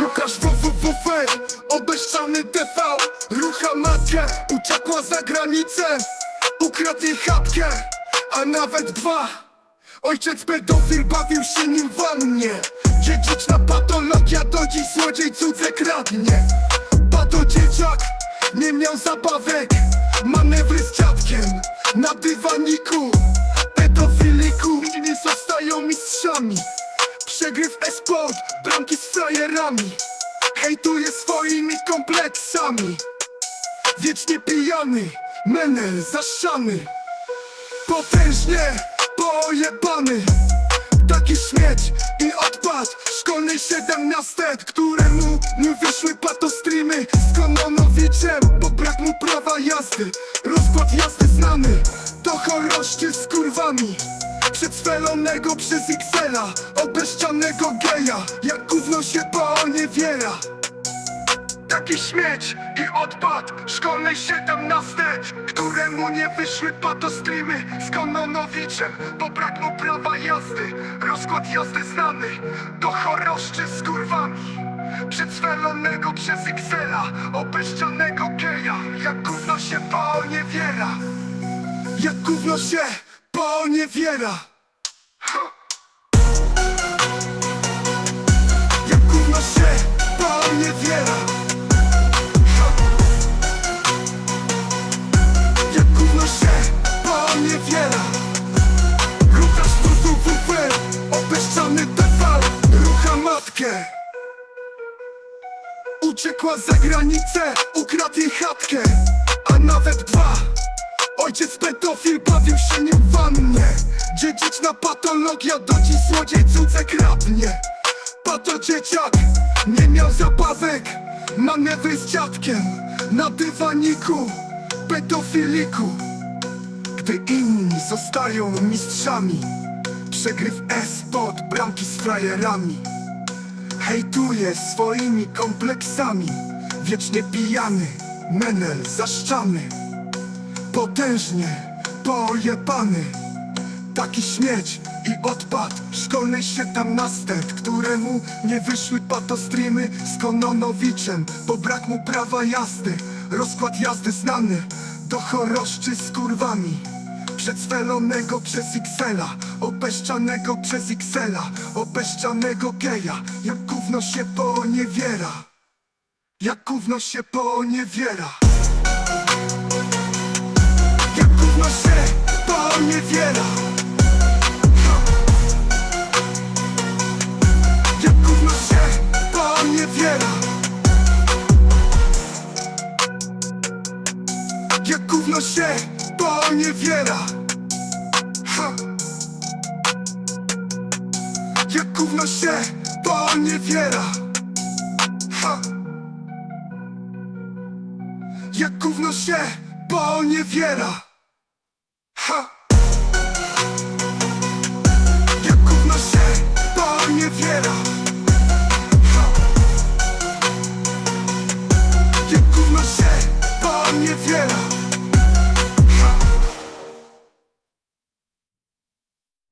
Łukasz www, obeszczany TV Rucha matkę, uciekła za granicę. Ukradł jej chatkę, a nawet dwa. Ojciec pedofil bawił się nim wannie Dziedziczna patologia, do dziś złodziej cudze kradnie. Pato dzieciak, nie miał zabawek. Manewry z dziadkiem, na dywaniku bramki z frajerami Hejtuje swoimi kompleksami. Wiecznie pijany, menel zaszczany Potężnie pojebany. Taki śmieć i odpad Szkolnej siedemnastek Któremu nie wyszły patostreamy. Z Kononowiczem Bo brak mu prawa jazdy. Rozkład jazdy znany. To choroszczy z kurwami Przedswelonego przez Xela Obeszczanego geja Jak gówno się poniewiera Taki śmieć i odpad szkolnej siedemnastek Któremu nie wyszły patostreamy z Kononowiczem Bo brak mu prawa jazdy, rozkład jazdy znany Do choroszczy z kurwami. Przedswelonego przez Xela Obeszczanego geja Jak gówno się poniewiera Jak gówno się poniewiera. Jak gówno się poniewiera. Jak gówno się poniewiera. Ruchasz www, obeszczany TV Rucha matkę. Uciekła za granicę, ukradł jej chatkę. A nawet dwa Ojciec pedofil bawił się nim w wannie. Dziedziczna patologia, do dziś złodziej cudze kradnie. Pato dzieciak, nie miał zabawek Manewry z dziadkiem, na dywaniku Pedofiliku. Gdy inni zostają mistrzami Przegryw esport, bramki z frajerami. Hejtuje swoimi kompleksami Wiecznie pijany, menel zaszczany Potężnie pojebany Taki śmieć i odpad szkolnej siedemnastek Któremu nie wyszły patostreamy z Kononowiczem Bo brak mu prawa jazdy Rozkład jazdy znany Do choroszczy z kurwami. Przedswelonego przez Xela Obeszczanego przez Xela Obeszczanego geja Jak gówno się poniewiera Jak gówno się poniewiera poniewiera Jak gówno się poniewiera Jak gówno się poniewiera ha. Jak gówno się poniewiera ha. Jak gówno się poniewiera ha.